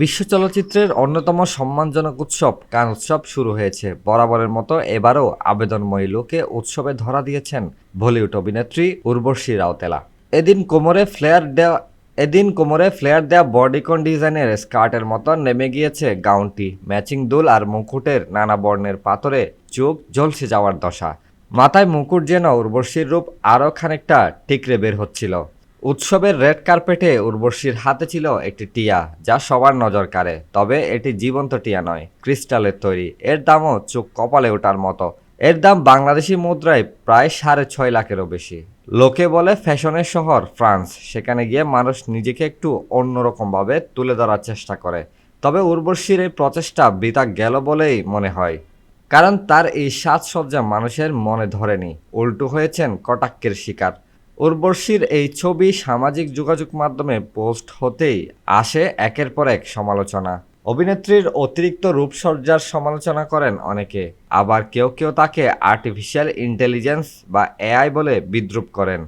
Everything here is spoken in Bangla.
বিশ্ব চলচ্চিত্রের অন্যতম সম্মানজনক উৎসব কান উৎসব শুরু হয়েছে। বরাবরের মতো এবারও আবেদনময়ী লোকে উৎসবে ধরা দিয়েছেন বলিউড অভিনেত্রী উর্বশী রাউতেলা। এদিন কোমরে ফ্লেয়ার দেওয়া এদিন কোমরে ফ্লেয়ার দেওয়া বডিকন ডিজাইনের স্কার্টের মতো নেমে গিয়েছে গাউনটি। ম্যাচিং দুল আর মুকুটের নানা বর্ণের পাথরে চোখ ঝলসে যাওয়ার দশা। মাথায় মুকুট যেন উর্বশীর রূপ আরও খানিকটা টিকরে বের হচ্ছিল। উৎসবের রেড কার্পেটে উর্বশীর হাতে ছিল একটি টিয়া, যা সবার নজর কাড়ে, তবে এটি জীবন্ত টিয়া নয়, ক্রিস্টালের তৈরি। এর দামও চোখ কপালে ওঠার মতো। এর দাম বাংলাদেশি মুদ্রায় প্রায় সাড়ে ছয় লাখেরও বেশি। লোকে বলে ফ্যাশনের শহর ফ্রান্স, সেখানে গিয়ে মানুষ নিজেকে একটু অন্যরকমভাবে তুলে ধরার চেষ্টা করে। তবে উর্বশীর এই প্রচেষ্টা বৃথা গেল বলেই মনে হয়। কারণ তার এই সাজসজ্জা মানুষের মনে ধরেনি। উল্টো হয়েছেন কটাক্কের শিকার। উর্বশীর এই ছবি সামাজিক যোগাযোগ মাধ্যমে পোস্ট হতেই আসে একের পর এক সমালোচনা। অভিনেত্রীর অতিরিক্ত রূপসজ্জার সমালোচনা করেন অনেকে। আবার কেউ কেউ তাকে আর্টিফিশিয়াল ইন্টেলিজেন্স বা এআই বলে বিদ্রুপ করেন।